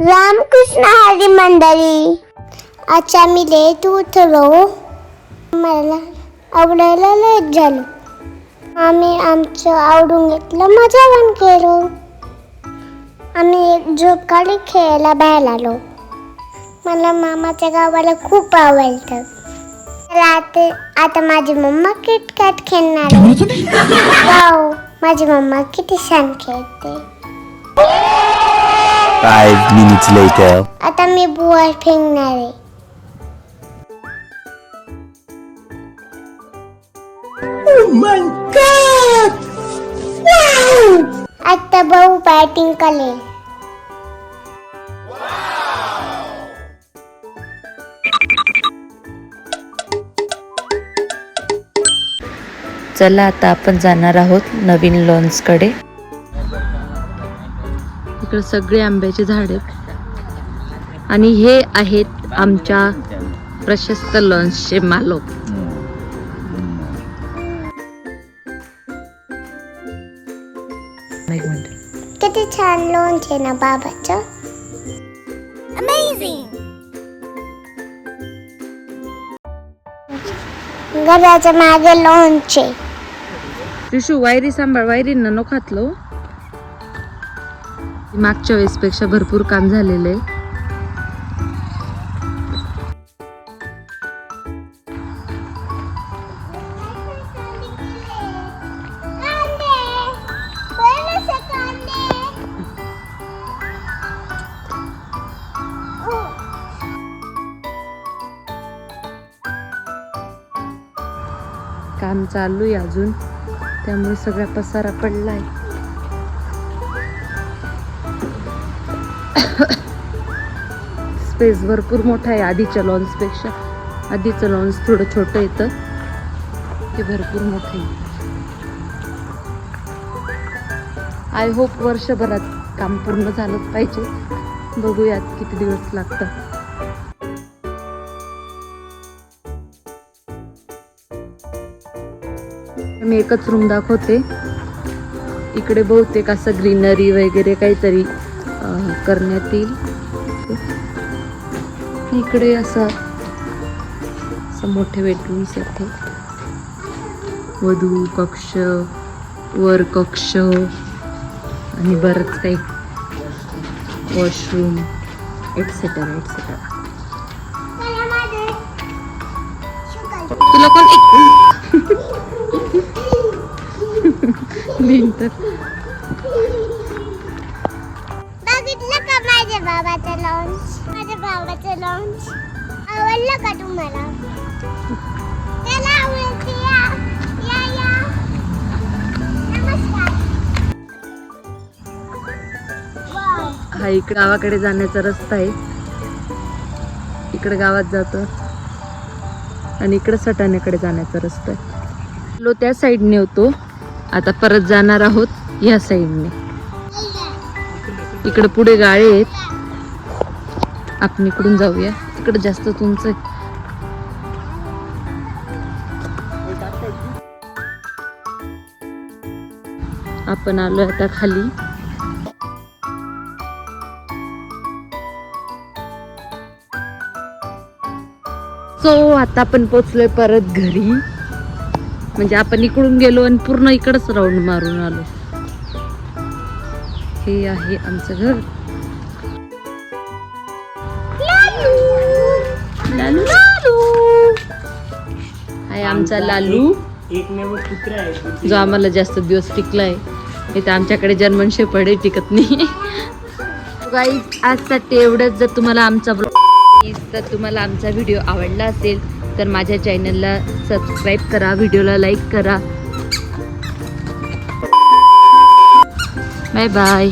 रामकृष्ण हरी मंडळी. आज आम्ही लेट उठलो. मला आवडायला लेट झालो आम्ही आमचं आवडून घेतलं मजा पण केलो. आम्ही एक झोप काढी खेळायला बाहेर आलो. मला मामाच्या गावाला खूप आवडतं. आता आता माझी मम्मा किटकॅट खेळणार वाव माझी मम्मा किती छान खेळते. Five minutes later. आता मी बुवा फेकणार. आहे आता भाऊ बॅटिंग करेल चला आता आपण जाणार आहोत नवीन लॉन्सकडे इकडे सगळे आंब्याचे झाड आहेत. आणि हे आहेत आमच्या प्रशस्त लॉन्सचे मालक. किती छान लॉन्च आहे ना बाबाचं. घराच्या मागे लॉन्च आहे. पिशू वायरी सांभाळ वायरींना नको घातलं हो. मागच्या वेळेसपेक्षा भरपूर काम झालेलं. आहे काम चालू आहे अजून. त्यामुळे सगळा पसारा पडला आहे स्पेस भरपूर मोठा आहे आधीच्या लॉन्सपेक्षा आधीचं लॉन्स थोडं छोटं येतं. ते भरपूर मोठं आहे. आय होप वर्षभरात काम पूर्ण झालंच पाहिजे. बघूयात किती दिवस लागतात. मी एकच रूम दाखवते. इकडे बहुतेक असं ग्रीनरी वगैरे काहीतरी करण्यात येईल. इकडे असं असं मोठे बेडरूम्स आहेत वधू कक्ष वर कक्ष आणि बरंच काही. वॉशरूम एटसेटरा एटसेटरा तुला कोण एक भिंत माझ्या बाबाचं लॉन्च माझ्या बाबाचं लॉन्च आवडलं का तुम्हाला? त्याला आवडते या. या या. नमस्कार. हा इकडे गावाकडे जाण्याचा रस्ता आहे. इकडे गावात जातो. आणि इकडे सटाण्याकडे जाण्याचा रस्ता आहे. लो त्या साईडने होतो. आता परत जाणार आहोत या साईडने इकडे पुढे गाळे आहेत. आपण इकडून जाऊया. तिकडे जास्त तुमचं आहे. आपण आलो आता खाली. सो आता आपण पोचलोय परत घरी. म्हणजे आपण इकडून गेलो आणि पूर्ण इकडच राऊंड मारून आलो. हे आहे आमचं घर. लालू. लालू. आहे आमचा लालू. एकमेव कुत्रा आहे जो आम्हाला जास्त दिवस टिकलाय. इथं आमच्याकडे जर्मन शेपर्ड आहे टिकत नाही. गाईज आजसाठी एवढंच जर तुम्हाला आमचा vlog तर तुम्हाला आमचा व्हिडिओ आवडला असेल तर माझ्या चॅनलला सबस्क्राईब करा व्हिडिओला लाईक करा. Bye bye